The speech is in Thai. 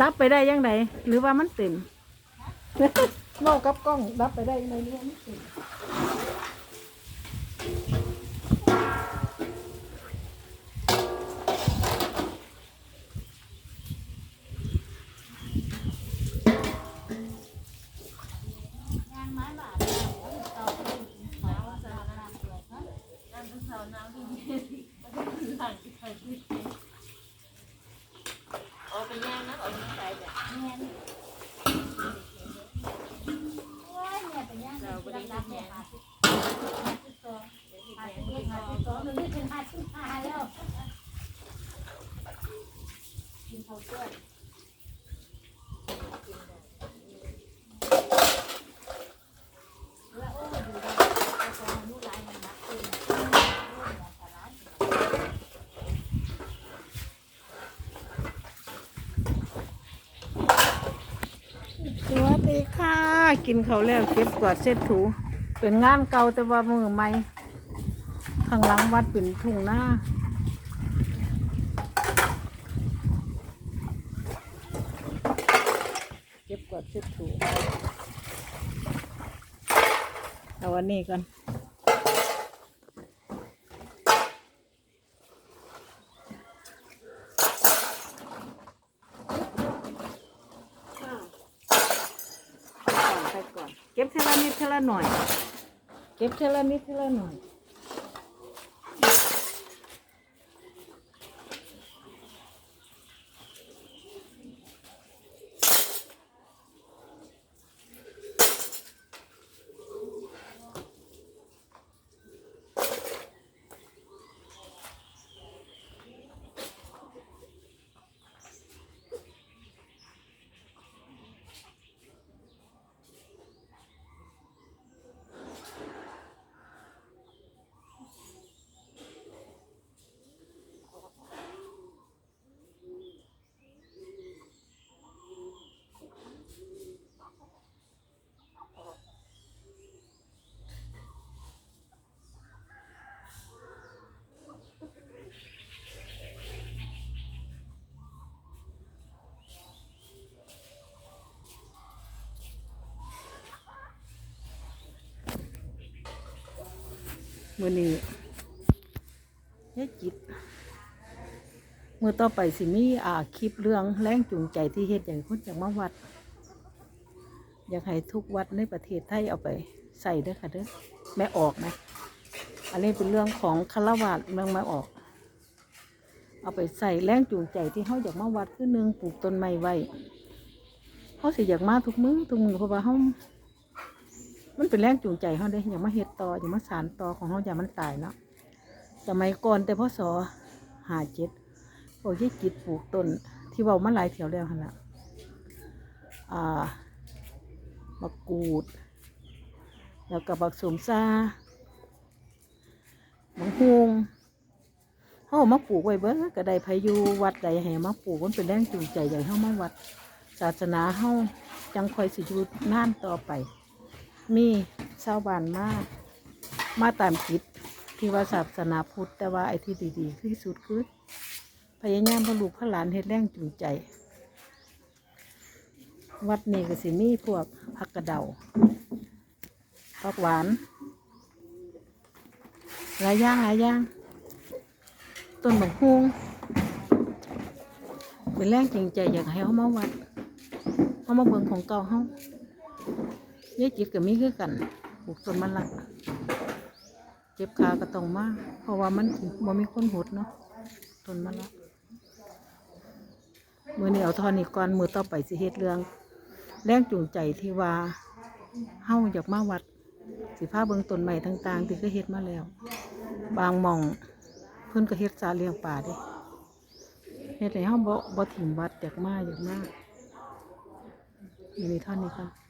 ดับไปได้ยังไงหรือว่ามันเต็มเมากับกล้อง ดับไปได้ยังไงหรือว่ามันเต็ม สวัสดีค่ะ กินเขาวแล้วเก็บกวาดเช็ดถู เป็นงานเก่าแต่ว่ามือใหม่ข้างหลังวัดเป็นทุ่งหน้า เก็บก วาดเช็ดถูเอาวันนี้กันก่อนไปก่อน เก็บเทละนิดเทละหน่อย เก็บเทละนิดเทละหน่อย มือนี้ยายจิตมือต่อไปสิมีอ่าคลิปเรื่องแรงจูงใจที่เฮ็ดอย่างคนจากมาวัด อยากให้ทุกวัดในประเทศไทยเอาไปใส่ด้อค่ะเด้อแม่ออกนะ อันนี้เป็นเรื่องของคารวาสเมืองม่ออก เอาไปใส่แรงจูงใจที่เขาอยากมาวัดคือหนึ่งปลูกต้นไม้ไว้เขาสิอยากมาทุกมือทุกมือเพราะว่าเขา มันเป็นแรงจูงใจเขาเด้อย่ามาเฮ็ดต่ออย่ามาสานต่อของเขาอย่ามันตายเนาะสมัยก่อนแต่พศหาเจ็ดพวกยี่จิตปลูกต้นที่เว่ามาหลายแถวแล้วหั่นละอ่ามะกรูด แล้วก็บักสมซาบังฮวงเขาเอามาปลูกไว้เบิ้ก็ได้พายุวัดใดให้มาปลูกมันเป็นแรงจูงใจอย่เขามาวัด ศาสนาเฮาจังคอยสิอยูนานต่อไป มีชาวบ้านมามาตามคิดที่ว่าศาสนาพุทธแต่ว่าไอ้ที่ดีๆ ที่สุดคือพยายามพลูกพระหลานเฮ็ดแรงจูงใจ วัดนี้ก็สิมีพวกผักกระเดาผักหวานหลายอย่างหลายอย่างต้นบักฮวงเป็นแรงจูงใจอยากให้เขามาวัดเขามาเบิ่งของเก่าเขา ยายจิตกับมีคือกันปลูกต้นมะละเจ็บขาก็ต้องมาเพราะว่ามันบ่มีคนหดเนาะต้นมะละมือนี้เอาทอนอีกก่อนมือต่อไปสิเฮ็ดเรื่อง แรงจูงใจที่ว่าเฮาอยากมาวัด สิพาเบิ่งต้นใหม่ต่างๆ ที่ก็เฮ็ดมาแล้ว บางมอง เพิ่อนก็เฮ็ดสาเลี้ยงป่าด้เฮ็ดให้เฮาบ่บ่ถิ่มวัดอยากมาอยากมามีเท่านี้ก่อน